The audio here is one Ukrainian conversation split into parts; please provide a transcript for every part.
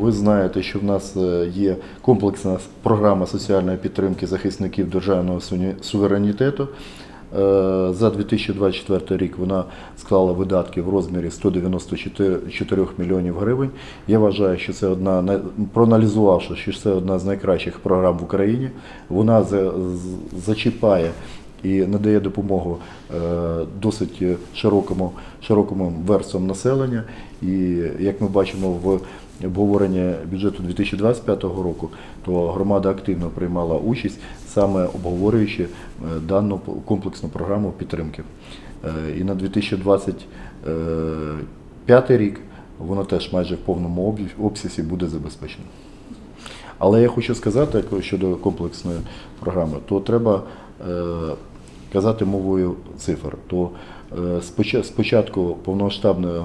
Ви знаєте, що в нас е, є комплексна програма соціальної підтримки захисників державного суверенітету. Е, За 2024 рік вона склала видатки в розмірі 194 мільйонів гривень. Я вважаю, що це одна проаналізувавши, що це одна з найкращих програм в Україні. Вона зачіпає і надає допомогу е, досить широкому, широкому верствам населення. І як ми бачимо в обговоренні бюджету 2025 року, то громада активно приймала участь, саме обговорюючи е, дану комплексну програму підтримки. Е, І на 2025 рік воно теж майже в повному обсязі буде забезпечено. Але я хочу сказати щодо комплексної програми, то треба казати мовою цифр. То е, з початку повномасштабної е,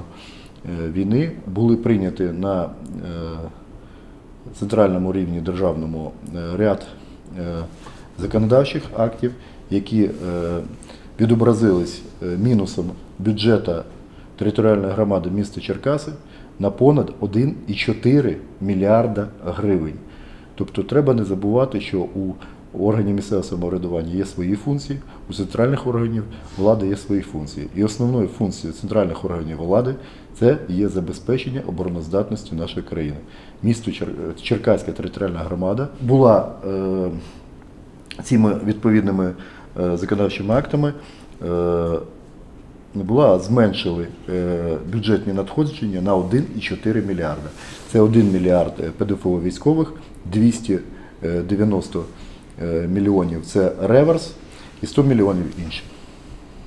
війни були прийняті на е, центральному рівні державному е, ряд е, законодавчих актів, які е, відобразились е, мінусом бюджета територіальної громади міста Черкаси на понад 1,4 мільярда гривень. Тобто треба не забувати, що у органів місцевого самоврядування є свої функції, у центральних органів влади є свої функції. І основною функцією центральних органів влади це є забезпечення обороноздатності нашої країни. Місто Чер- Черкаська територіальна громада була е, цими відповідними е, законодавчими актами е, була, а зменшили е, бюджетні надходження на 1,4 мільярда. Це 1 мільярд е, ПДФО військових, 290 е, мільйонів це реверс і 100 мільйонів інші.